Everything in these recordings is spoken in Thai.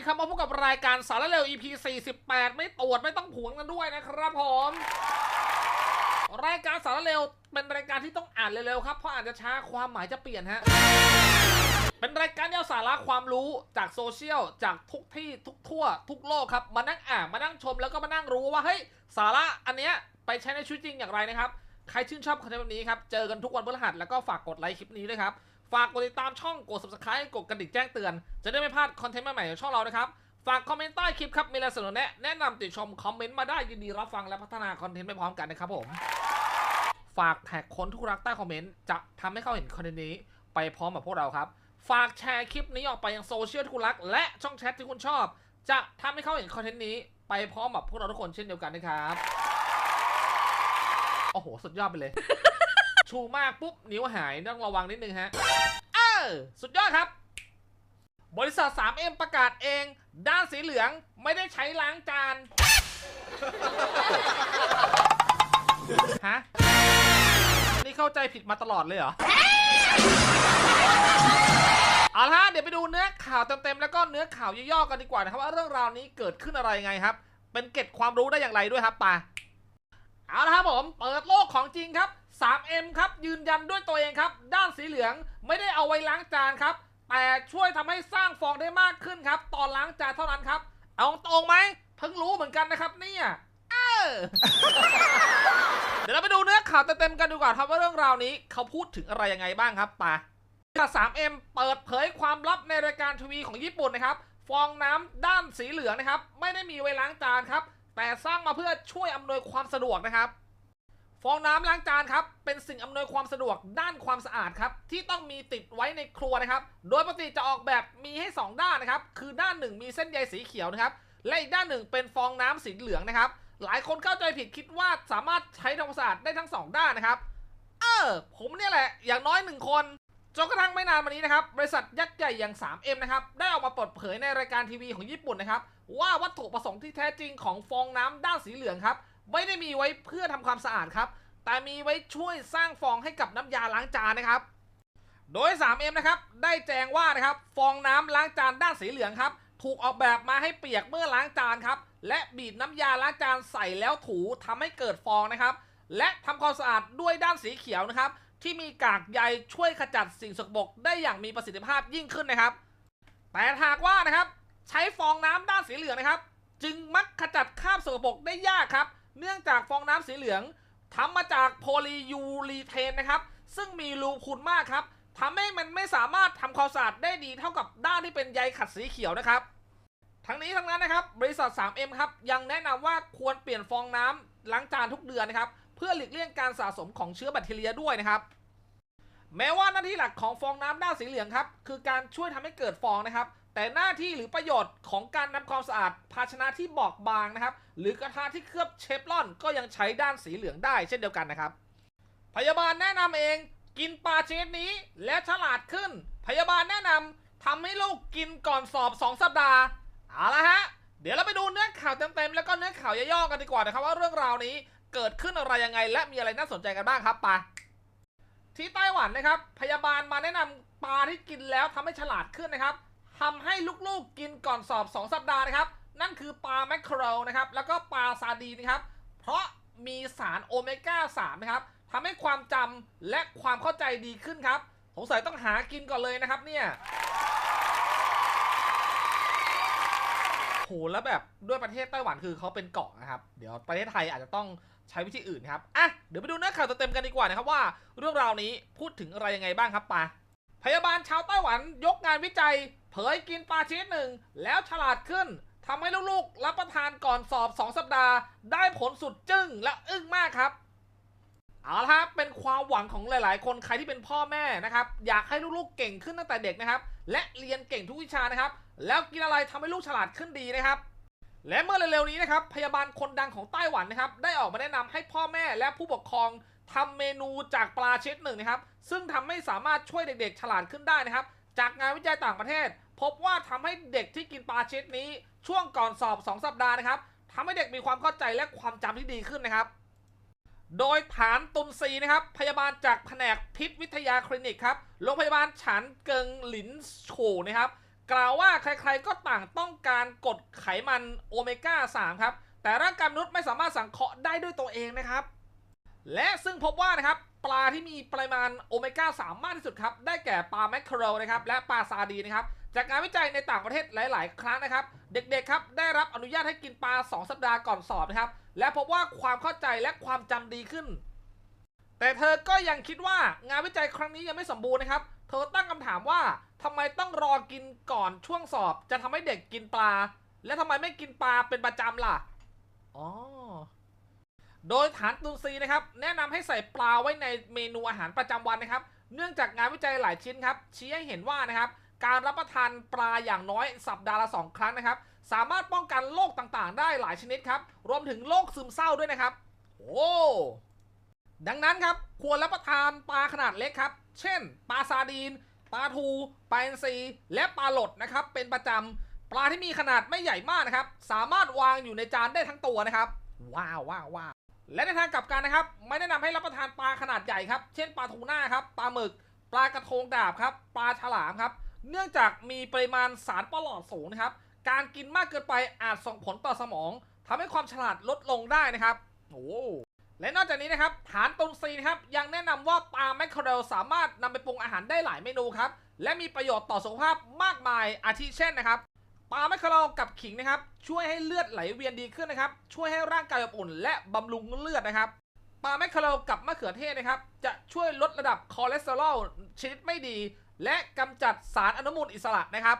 ดีครับมาพบกับรายการสารเร็ว EP 48 ไม่ตรวจไม่ต้องผวงกันด้วยนะครับผมรายการสารเร็วเป็นรายการที่ต้องอ่านเร็วๆครับเพราะอ่านจะช้าความหมายจะเปลี่ยนฮะเป็นรายการที่เอาสาระความรู้จากโซเชียลจากทุกที่ทุกทั่ว ทุกโลกครับมานั่งอ่านมานั่งชมแล้วก็มานั่งรู้ว่าเฮ้ยสาระอันเนี้ยไปใช้ในชีวิตจริงอย่างไรนะครับใครชื่นชอบคอนเทนต์แบบนี้ครับเจอกันทุกวันพฤหัสแล้วก็ฝากกดไลค์คลิปนี้ด้วยครับ ฝากกดติดตามช่องกด subscribe กดกระดิ่งแจ้งเตือน จะได้ไม่พลาดคอนเทนต์ใหม่ๆของช่องเรานะครับ ฝากคอมเมนต์ใต้คลิปครับ มีอะไรเสนอแนะแนะนำติชมคอมเมนต์มาได้ยินดีรับฟังและพัฒนาคอนเทนต์ไปพร้อมกันนะครับผม ฝากแท็กคนทุกรักใต้คอมเมนต์จะทำให้เขาเห็นคอนเทนต์นี้ไปพร้อมกับพวกเราครับ ฝากแชร์คลิปนี้ออกไปยังโซเชียลที่คุณรัก และช่องแชทที่คุณชอบ จะทำให้เขาเห็นคอนเทนต์นี้ไปพร้อมกับพวกเราทุกคนเช่นเดียวกันนะครับ โอ้โห สุดยอดไปเลย ชูมากปุ๊บนิ้วหายต้องระวังนิดนึงฮะ เออสุดยอดครับ บริษัท 3M ประกาศเอง ด้านสีเหลืองไม่ได้ใช้ล้างจาน ฮะ นี่เข้าใจผิดมาตลอดเลยเหรอ เอาละฮะเดี๋ยวไปดูเนื้อข่าวเต็มๆแล้วก็เนื้อข่าวย่อๆกันดีกว่านะครับว่าเรื่องราวนี้เกิดขึ้นอะไรไงครับ เป็นเก็ดความรู้ได้อย่างไรด้วยครับป่าเอาละครับผม เปิดโลกของจริงครับ 3M ครับยืนยันด้วยตัวเองครับ ด้านสีเหลืองไม่ได้เอาไว้ล้างจานครับ แต่ช่วยทำให้สร้างฟองได้มากขึ้นครับ ตอนล้างจานเท่านั้นครับ เอาตรงไหมเพิ่งรู้เหมือนกันนะครับเนี่ยเออเดี๋ยวเราไปดูเนื้อข่าวเต็มๆกันดีกว่าครับว่าเรื่องราวนี้เขาพูดถึงอะไรยังไงบ้างครับป่า 3M เปิดเผยความลับในรายการทีวีของญี่ปุ่นนะครับ ฟองน้ำด้านสีเหลืองนะครับ ไม่ได้มีไว้ล้างจานครับ แต่สร้างมาเพื่อช่วยอำนวยความสะดวกนะครับ ฟองน้ำล้างจานครับ เป็นสิ่งอำนวยความสะดวกด้านความสะอาดครับ ที่ต้องมีติดไว้ในครัวนะครับ โดยปกติจะออกแบบมีให้ 2 ด้านนะครับ คือด้านหนึ่งมีเส้นใยสีเขียวนะครับ และอีกด้านหนึ่งเป็นฟองน้ำสีเหลืองนะครับ หลายคนเข้าใจผิดคิดว่าสามารถใช้ทำความสะอาดได้ทั้งสองด้านนะครับ เออ ผมเนี่ยแหละ อย่างน้อยหนึ่งคน จนกระทั่งไม่นานมานี้นะครับ บริษัทยักษ์ใหญ่อย่าง 3M นะครับ ได้ออกมาเปิดเผยในรายการทีวีของญี่ปุ่นนะครับ ว่าวัตถุประสงค์ที่แท้จริงของฟองน้ำด้านสีเหลืองครับ ไม่ได้มีไว้เพื่อทำความสะอาดครับ แต่มีไว้ช่วยสร้างฟองให้กับน้ำยาล้างจานนะครับ โดย 3M นะครับ ได้แจ้งว่านะครับ ฟองน้ำล้างจานด้านสีเหลืองครับ ถูกออกแบบมาให้เปียกเมื่อล้างจานครับ และบีบน้ำยาล้างจานใส่แล้วถูทำให้เกิดฟองนะครับ และทำความสะอาดด้วยด้านสีเขียวนะครับ ที่มีกากใยช่วยขจัดสิ่งสกปรกได้อย่างมีประสิทธิภาพยิ่งขึ้นนะครับ แต่หากว่านะครับ ใช้ฟองน้ำด้านสีเหลืองนะครับ จึงมักขจัดคราบสกปรกได้ยากครับ เนื่องจากฟองน้ำสีเหลืองทำมาจากโพลียูรีเทนนะครับ ซึ่งมีรูพุนมากครับทำให้มันไม่สามารถทำความสะอาดได้ดีเท่ากับด้านที่เป็นใยขัดสีเขียวนะครับ ทั้งนี้ทั้งนั้นนะครับ บริษัท 3M ครับยังแนะนำว่าควรเปลี่ยนฟองน้ำล้างจานทุกเดือนนะครับ เพื่อหลีกเลี่ยงการสะสมของเชื้อแบคทีเรียด้วยนะครับแม้ว่าหน้าที่หลักของฟองน้ำด้านสีเหลืองครับ คือการช่วยทำให้เกิดฟองนะครับ แต่หน้าที่หรือประโยชน์ของการทำความสะอาด ภาชนะที่บอบบางนะครับ หรือกระทะที่เคลือบเชฟลอนก็ยังใช้ด้านสีเหลืองได้เช่นเดียวกันนะครับ พยาบาลแนะนำเองกินปลาชนิดนี้และฉลาดขึ้น พยาบาลแนะนำทำให้ลูกกินก่อนสอบ 2 สัปดาห์เอาละฮะเดี๋ยวเราไปดูเนื้อข่าวเต็มๆแล้วก็เนื้อข่าวย่อๆกันดีกว่านะครับว่าเรื่องราวนี้เกิดขึ้นอะไรยังไง และมีอะไรน่าสนใจกันบ้างครับไปาที่ไต้หวันนะครับ พยาบาลมาแนะนำปลาที่กินแล้วทำให้ฉลาดขึ้นนะครับ ทำให้ลูกๆกินก่อนสอบ 2 สัปดาห์นะครับ นั่นคือปลาแมคเคอเรลนะครับ แล้วก็ปลาซาดีนะครับ เพราะมีสารโอเมก้า 3 นะครับทำให้ความจำและความเข้าใจดีขึ้นครับสงสัยต้องหากินก่อนเลยนะครับเนี่ยโหแล้วแบบด้วยประเทศไต้หวันคือเขาเป็นเกาะนะครับ เดี๋ยวประเทศไทยอาจจะต้องใช้วิธีอื่นครับ อะ เดี๋ยวไปดูเนื้อข่าวเต็มกันดีกว่านะครับว่า เรื่องราวนี้พูดถึงอะไรยังไงบ้างครับปา พยาบาลชาวไต้หวันยกงานวิจัย เผยกินปลาชนิดหนึ่ง แล้วฉลาดขึ้นทำให้ลูกๆ รับประทานก่อนสอบ 2 สัปดาห์ ได้ผลสุดจึ้งและอึ้งมากครับ เอาละครับเป็นความหวังของหลายๆ คนใครที่เป็นพ่อแม่นะครับ อยากให้ลูกๆเก่งขึ้นตั้งแต่เด็กนะครับ และเรียนเก่งทุกวิชานะครับ แล้วกินอะไรทำให้ลูกฉลาดขึ้นดีนะครับ และเมื่อเร็วๆนี้นะครับพยาบาลคนดังของไต้หวันนะครับ ได้ออกมาแนะนำให้พ่อแม่และผู้ปกครอง ทำเมนูจากปลาชนิดหนึ่งนะครับ ซึ่งทำให้สามารถช่วยเด็กๆ ฉลาดขึ้นได้นะครับ จากงานวิจัยต่างประเทศ พบว่าทำให้เด็กที่กินปลาชนิดนี้ ช่วงก่อนสอบ 2 สัปดาห์นะครับทำให้เด็กมีความเข้าใจและความจำที่ดีขึ้นนะครับ โดยฐานตุนซีนะครับ พยาบาลจากแผนกพิษวิทยาคลินิกครับ โรงพยาบาลฉานเกิงหลินโฉนะครับ กล่าวว่าใครๆก็ต่างต้องการกรดไขมันโอเมก้า 3 ครับ แต่ร่างกายมนุษย์ไม่สามารถสังเคราะห์ได้ด้วยตัวเองนะครับ และซึ่งพบว่านะครับปลาที่มีปริมาณโอเมก้า3มากที่สุดครับ ได้แก่ปลาแมคเคอเรลนะครับและปลาซาดีนะครับ จากงานวิจัยในต่างประเทศหลาย ๆ ครั้งนะครับ เด็ก ๆ ครับได้รับอนุญาตให้กินปลา 2 สัปดาห์ก่อนสอบนะครับ และพบว่าความเข้าใจและความจำดีขึ้น แต่เธอก็ยังคิดว่างานวิจัยครั้งนี้ยังไม่สมบูรณ์นะครับ เธอตั้งคำถามว่าทำไมต้องรอกินก่อนช่วงสอบ จะทำให้เด็กกินปลา และทำไมไม่กินปลาเป็นประจำล่ะ อ๋อ โดยฐานตุนซีนะครับ แนะนำให้ใส่ปลาไว้ในเมนูอาหารประจำวันนะครับ เนื่องจากงานวิจัยหลายชิ้นครับชี้ให้เห็นว่านะครับ การรับประทานปลาอย่างน้อยสัปดาห์ละสองครั้งนะครับ สามารถป้องกันโรคต่างๆ ได้หลายชนิดครับ รวมถึงโรคซึมเศร้าด้วยนะครับ โอ้ดังนั้นครับควรรับประทานปลาขนาดเล็กครับ เช่น ปลาซาดีนปลาทูปลาเอ็นซีและปลาหลดนะครับ เป็นประจำปลาที่มีขนาดไม่ใหญ่มากนะครับ สามารถวางอยู่ในจานได้ทั้งตัวนะครับ ว้าวว้าวว้าว และในทางกลับกันนะครับ ไม่แนะนำให้รับประทานปลาขนาดใหญ่ครับ เช่นปลาทูน่าครับ ปลาหมึก ปลากระทงดาบครับ ปลาฉลามครับ เนื่องจากมีปริมาณสารปลอดสูงนะครับ การกินมากเกินไปอาจส่งผลต่อสมองทำให้ความฉลาดลดลงได้นะครับ โอ้และนอกจากนี้นะครับฐานตุนซีนะครับยังแนะนำว่าปลาแมคเคอเรลสามารถนำไปปรุงอาหารได้หลายเมนูครับ และมีประโยชน์ต่อสุขภาพมากมายอาทิเช่นนะครับ ปลาแมคเคอเรลกับขิงนะครับ ช่วยให้เลือดไหลเวียนดีขึ้นนะครับ ช่วยให้ร่างกายอบอุ่น และบำรุงเลือดนะครับปลาแมคเคอเรลกับมะเขือเทศนะครับ จะช่วยลดระดับคอเลสเตอรอลชนิดไม่ดี และกำจัดสารอนุมูลอิสระนะครับ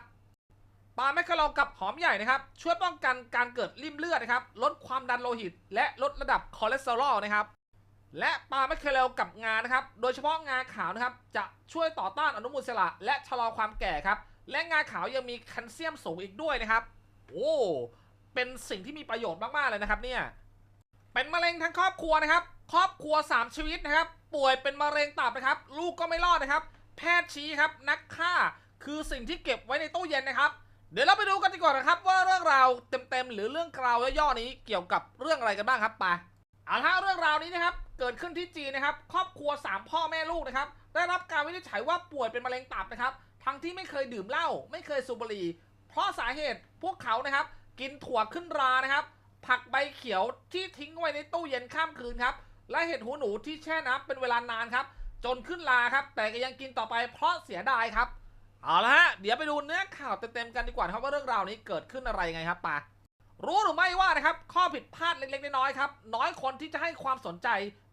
ปลาแมคเคอเรลกับหอมใหญ่นะครับ ช่วยป้องกันการเกิดริ่มเลือดนะครับ ลดความดันโลหิต และลดระดับคอเลสเตอรอลนะครับ และปลาแมคเคอเรลกับงานะครับ โดยเฉพาะงาขาวนะครับ จะช่วยต่อต้านอนุมูลอิสระ และชะลอความแก่ครับ และงาขาวยังมีแคลเซียมสูงอีกด้วยนะครับ โอ้เป็นสิ่งที่มีประโยชน์มากๆเลยนะครับเนี่ยเป็นมะเร็งทั้งครอบครัวนะครับ ครอบครัว 3 ชีวิตนะครับ ป่วยเป็นมะเร็งตับนะครับ ลูกก็ไม่รอดนะครับ แพทย์ชี้ครับนักฆ่าคือสิ่งที่เก็บไว้ในตู้เย็นนะครับ เดี๋ยวเราไปดูกันดีกว่านะครับ ว่าเรื่องราวเต็มๆหรือเรื่องราวย่อๆนี้เกี่ยวกับเรื่องอะไรกันบ้างครับไปเอาละฮะเรื่องราวนี้นะครับ เกิดขึ้นที่จีนนะครับ ครอบครัว 3 พ่อแม่ลูกนะครับ ได้รับการวินิจฉัยว่าป่วยเป็นมะเร็งตับนะครับ ทั้งที่ไม่เคยดื่มเหล้าไม่เคยสูบบุหรี่ เพราะสาเหตุพวกเขานะครับ กินถั่วขึ้นรานะครับ ผักใบเขียวที่ทิ้งไว้ในตู้เย็นข้ามคืนครับ และเห็ดหูหนูที่แช่น้ำเป็นเวลานานครับ จนขึ้นราครับ แต่ก็ยังกินต่อไปเพราะเสียดายครับ เอาละฮะ เดี๋ยวไปดูเนื้อข่าวเต็มๆกันดีกว่าครับว่าเรื่องราวนี้เกิดขึ้นอะไรไงครับปารู้หรือไม่ว่านะครับ ข้อผิดพลาดเล็กๆน้อยๆครับ น้อยคนที่จะให้ความสนใจ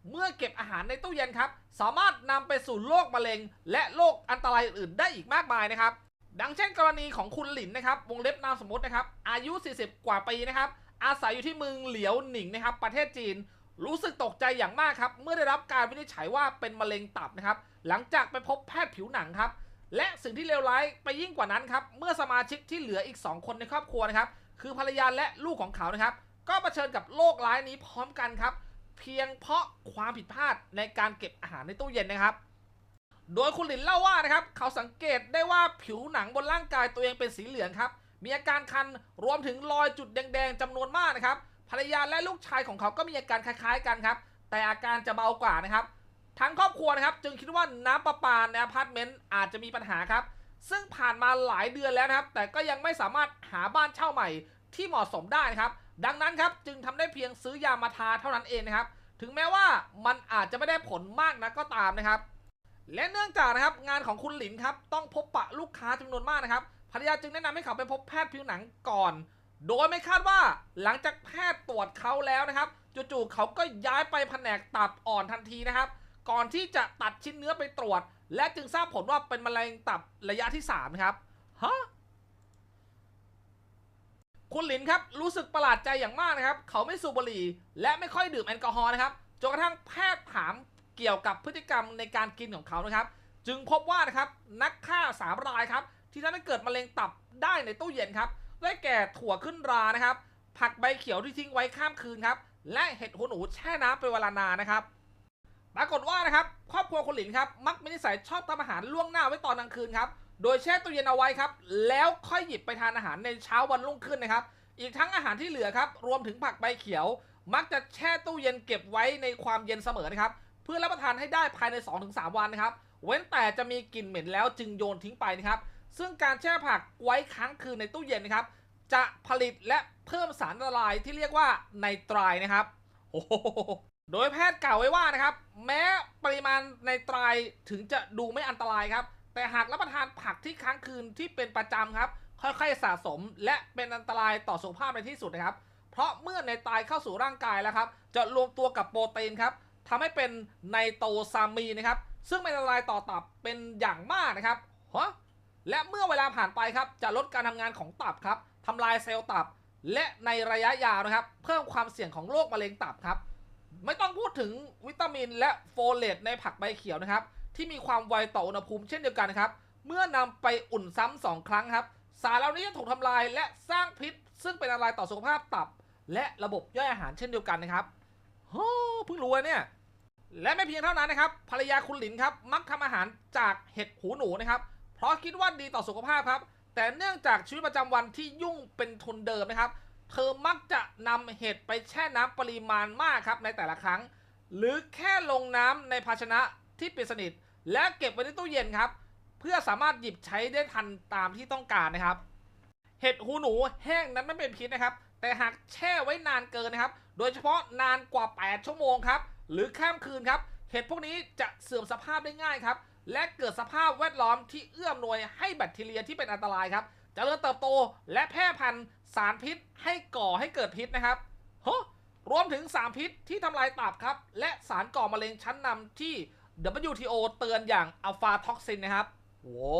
เมื่อเก็บอาหารในตู้เย็นครับ สามารถนำไปสู่โรคมะเร็ง และโรคอันตรายอื่นๆได้อีกมากมายนะครับ ดังเช่นกรณีของคุณหลินนะครับ วงเล็บนามสมมตินะครับ อายุ 40 กว่าปีนะครับ อาศัยอยู่ที่เมืองเหลียวหนิงนะครับ ประเทศจีน รู้สึกตกใจอย่างมากครับ เมื่อได้รับการวินิจฉัยว่าเป็นมะเร็งตับนะครับ หลังจากไปพบแพทย์ผิวหนังครับ และสิ่งที่เลวร้ายไปยิ่งกว่านั้นครับ เมื่อสมาชิกที่เหลืออีก 2 คนในครอบครัวนะครับ คือภรรยาและลูกของเขานะครับ ก็เผชิญกับโรคร้ายนี้พร้อมกันครับ เพียงเพราะความผิดพลาดในการเก็บอาหารในตู้เย็นนะครับ โดยคุณหลินเล่าว่านะครับ เขาสังเกตได้ว่าผิวหนังบนร่างกายตัวเองเป็นสีเหลืองครับ มีอาการคันรวมถึงรอยจุดแดงๆจำนวนมากนะครับ ภรรยาและลูกชายของเขาก็มีอาการคล้ายๆกันครับ แต่อาการจะเบากว่านะครับ ทั้งครอบครัวนะครับ จึงคิดว่าน้ำประปาในอพาร์ตเมนต์อาจจะมีปัญหาครับ ซึ่งผ่านมาหลายเดือนแล้วนะครับ แต่ก็ยังไม่สามารถหาบ้านเช่าใหม่ที่เหมาะสมได้นะครับ ดังนั้นครับจึงทำได้เพียงซื้อยามาทาเท่านั้นเองนะครับ ถึงแม้ว่ามันอาจจะไม่ได้ผลมากนะก็ตามนะครับ และเนื่องจากนะครับงานของคุณหลินครับต้องพบปะลูกค้าจำนวนมากนะครับภรรยาจึงแนะนำให้เขาไปพบแพทย์ผิวหนังก่อน โดยไม่คาดว่าหลังจากแพทย์ตรวจเขาแล้วนะครับจู่ๆเขาก็ย้ายไปแผนกตับอ่อนทันทีนะครับ ก่อนที่จะตัดชิ้นเนื้อไปตรวจ และจึงทราบผลว่าเป็นมะเร็งตับระยะที่3ครับฮะ คุณหลินครับรู้สึกประหลาดใจอย่างมากนะครับ เขาไม่สูบบุหรี่ และไม่ค่อยดื่มแอลกอฮอล์นะครับจนกระทั่งแพทย์ถามเกี่ยวกับพฤติกรรมในการกินของเขานะครับ จึงพบว่านะครับนักฆ่าสามรายครับ ที่ทำให้เกิดมะเร็งตับได้ในตู้เย็นครับได้แก่ถั่วขึ้นรานะครับ ผักใบเขียวที่ทิ้งไว้ข้ามคืนครับ และเห็ดหูหนูแช่น้ำเป็นเวลานานนะครับปรากฏว่านะครับครอบครัวคุณหลินครับมักมีนิสัยชอบทำอาหารล่วงหน้าไว้ตอนกลางคืนครับ โดยแช่ตู้เย็นเอาไว้ครับ แล้วค่อยหยิบไปทานอาหารในเช้าวันรุ่งขึ้นนะครับ อีกทั้งอาหารที่เหลือครับ รวมถึงผักใบเขียว มักจะแช่ตู้เย็นเก็บไว้ในความเย็นเสมอนะครับ เพื่อรับประทานให้ได้ภายใน 2-3 วันนะครับ เว้นแต่จะมีกลิ่นเหม็นแล้วจึงโยนทิ้งไปนะครับ ซึ่งการแช่ผักไว้ค้างคืนในตู้เย็นนะครับ จะผลิตและเพิ่มสารละลายที่เรียกว่าไนตรนะครับ โอ้โหโดยแพทย์กล่าวไว้ว่านะครับ แม้ปริมาณไนตรถึงจะดูไม่อันตรายครับ แต่หากรับประทานผักที่ค้างคืนที่เป็นประจำครับ ค่อยๆสะสม และเป็นอันตรายต่อสุขภาพในที่สุดนะครับ เพราะเมื่อไนไตรเข้าสู่ร่างกายแล้วครับ จะรวมตัวกับโปรตีนครับทำให้เป็นไนโตรซามีนนะครับ ซึ่งเป็นอันตรายต่อตับเป็นอย่างมากนะครับฮะและเมื่อเวลาผ่านไปครับ จะลดการทำงานของตับครับทำลายเซลล์ตับ และในระยะยาวนะครับ เพิ่มความเสี่ยงของโรคมะเร็งตับครับ ไม่ต้องพูดถึงวิตามินและโฟเลตในผักใบเขียวนะครับ ที่มีความไวต่ออุณหภูมิเช่นเดียวกันนะครับ เมื่อนำไปอุ่นซ้ำสองครั้งครับ สารเหล่านี้จะถูกทำลายและสร้างพิษ ซึ่งเป็นอันตรายต่อสุขภาพตับ และระบบย่อยอาหารเช่นเดียวกันนะครับโอ้เพิ่งรู้เนี่ย และไม่เพียงเท่านั้นนะครับ ภรรยาคุณหลินครับ มักทำอาหารจากเห็ดหูหนูนะครับ เพราะคิดว่าดีต่อสุขภาพครับ แต่เนื่องจากชีวิตประจำวันที่ยุ่งเป็นทุนเดิมนะครับ เธอมักจะนำเห็ดไปแช่น้ำปริมาณมากครับในแต่ละครั้ง หรือแค่ลงน้ำในภาชนะที่ปิดสนิท และเก็บไว้ในตู้เย็นครับ เพื่อสามารถหยิบใช้ได้ทันตามที่ต้องการนะครับ เห็ดหูหนูแห้งนั้นไม่เป็นพิษนะครับ แต่หากแช่ไว้นานเกินนะครับ โดยเฉพาะนานกว่า 8 ชั่วโมงครับ หรือข้ามคืนครับ เห็ดพวกนี้จะเสื่อมสภาพได้ง่ายครับ และเกิดสภาพแวดล้อมที่เอื้อมหน่วยให้แบคทีเรียที่เป็นอันตรายครับจเจริญเติบโตและแพร่พันธุ์สารพิษให้ก่อให้เกิดพิษนะครับฮะรวมถึงสารพิษที่ทำลายตับครับ และสารก่อมะเร็งชั้นนำที่ WTO เตือนอย่างอัลฟาท็อกซินนะครับโว้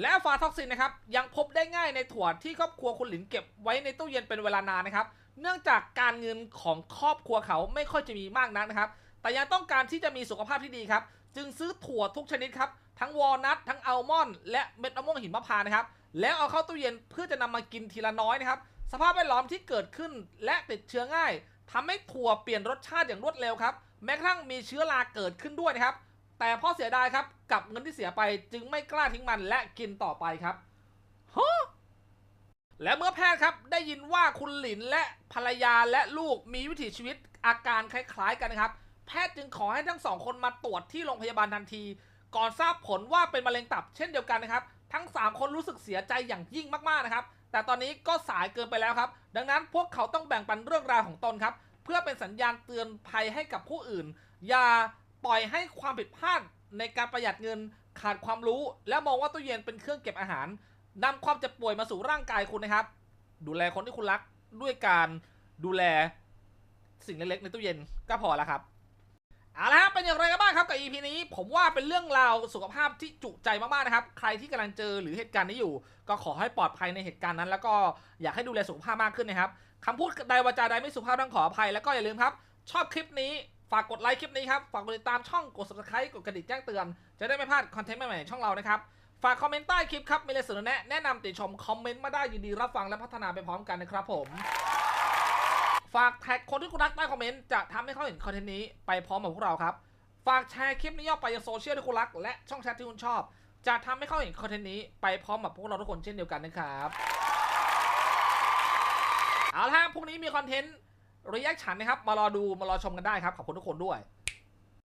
และฟาท็อกซินนะครับยังพบได้ง่ายในถั่วที่ครอบครัวคุณหลินเก็บไว้ในตู้เย็นเป็นเวลานานนะครับ เนื่องจากการเงินของครอบครัวเขาไม่ค่อยจะมีมากนักนะครับ แต่ยังต้องการที่จะมีสุขภาพที่ดีครับ จึงซื้อถั่วทุกชนิดครับ ทั้งวอลนัททั้งอัลมอนด์และเม็ดมะม่วงหิมพานต์นะครับ แล้วเอาเข้าตู้เย็นเพื่อจะนำมากินทีละน้อยนะครับ สภาพแวดล้อมที่เกิดขึ้นและติดเชื้อง่ายทำให้ถั่วเปลี่ยนรสชาติอย่างรวดเร็วครับ แม้กระทั่งมีเชื้อราเกิดขึ้นด้วยนะครับ แต่พ่อเสียดายครับกับเงินที่เสียไปจึงไม่กล้าทิ้งมันและกินต่อไปครับฮะและเมื่อแพทย์ครับได้ยินว่าคุณหลินและภรรยาและลูกมีวิถีชีวิตอาการคล้ายๆกันนะครับ แพทย์จึงขอให้ทั้งสองคนมาตรวจที่โรงพยาบาลทันที ก่อนทราบผลว่าเป็นมะเร็งตับเช่นเดียวกันนะครับ ทั้ง 3 คนรู้สึกเสียใจอย่างยิ่งมากๆนะครับ แต่ตอนนี้ก็สายเกินไปแล้วครับ ดังนั้นพวกเขาต้องแบ่งปันเรื่องราวของตนครับ เพื่อเป็นสัญญาณเตือนภัยให้กับผู้อื่น อย่าปล่อยให้ความผิดพลาดในการประหยัดเงินขาดความรู้ และมองว่าตู้เย็นเป็นเครื่องเก็บอาหารนำความเจ็บป่วยมาสู่ร่างกายคุณนะครับ ดูแลคนที่คุณรักด้วยการดูแลสิ่งเล็กๆในตู้เย็นก็พอแล้วครับเอาละครับเป็นอย่างไรกันบ้างครับกับ EP นี้ ผมว่าเป็นเรื่องราวสุขภาพที่จุใจมากๆนะครับ ใครที่กำลังเจอหรือเหตุการณ์นี้อยู่ ก็ขอให้ปลอดภัยในเหตุการณ์นั้น แล้วก็อยากให้ดูแลสุขภาพมากขึ้นนะครับ คำพูดใดวาจาใดไม่สุภาพต้องขออภัยแล้วก็อย่าลืมครับ ชอบคลิปนี้ฝากกดไลค์คลิปนี้ครับ ฝากกดติดตามช่องกด subscribe กดกระดิ่งแจ้งเตือน จะได้ไม่พลาดคอนเทนต์ใหม่ๆช่องเรานะครับ ฝากคอมเมนต์ใต้คลิปครับ มีอะไรเสนอแนะแนะนำติชมคอมเมนต์มาได้ยินดีรับฟังและพัฒนาไปพร้อมกันนะครับผม ฝากแท็กคนที่คุณรักใต้คอมเมนต์จะทำให้เขาเห็นคอนเทนต์นี้ไปพร้อมกับพวกเราครับ ฝากแชร์คลิปนี้ออกไปยังโซเชียลที่คุณรัก และช่องแชทที่คุณชอบ จะทำให้เขาเห็นคอนเทนต์นี้ไปพร้อมกับพวกเราทุกคนเช่นเดียวกันนะครับ เอาละฮะพรุ่งนี้มีคอนเทนต์รีแอคชันนะครับ มารอดูมารอชมกันได้ครับ ขอบคุณทุกคนด้วย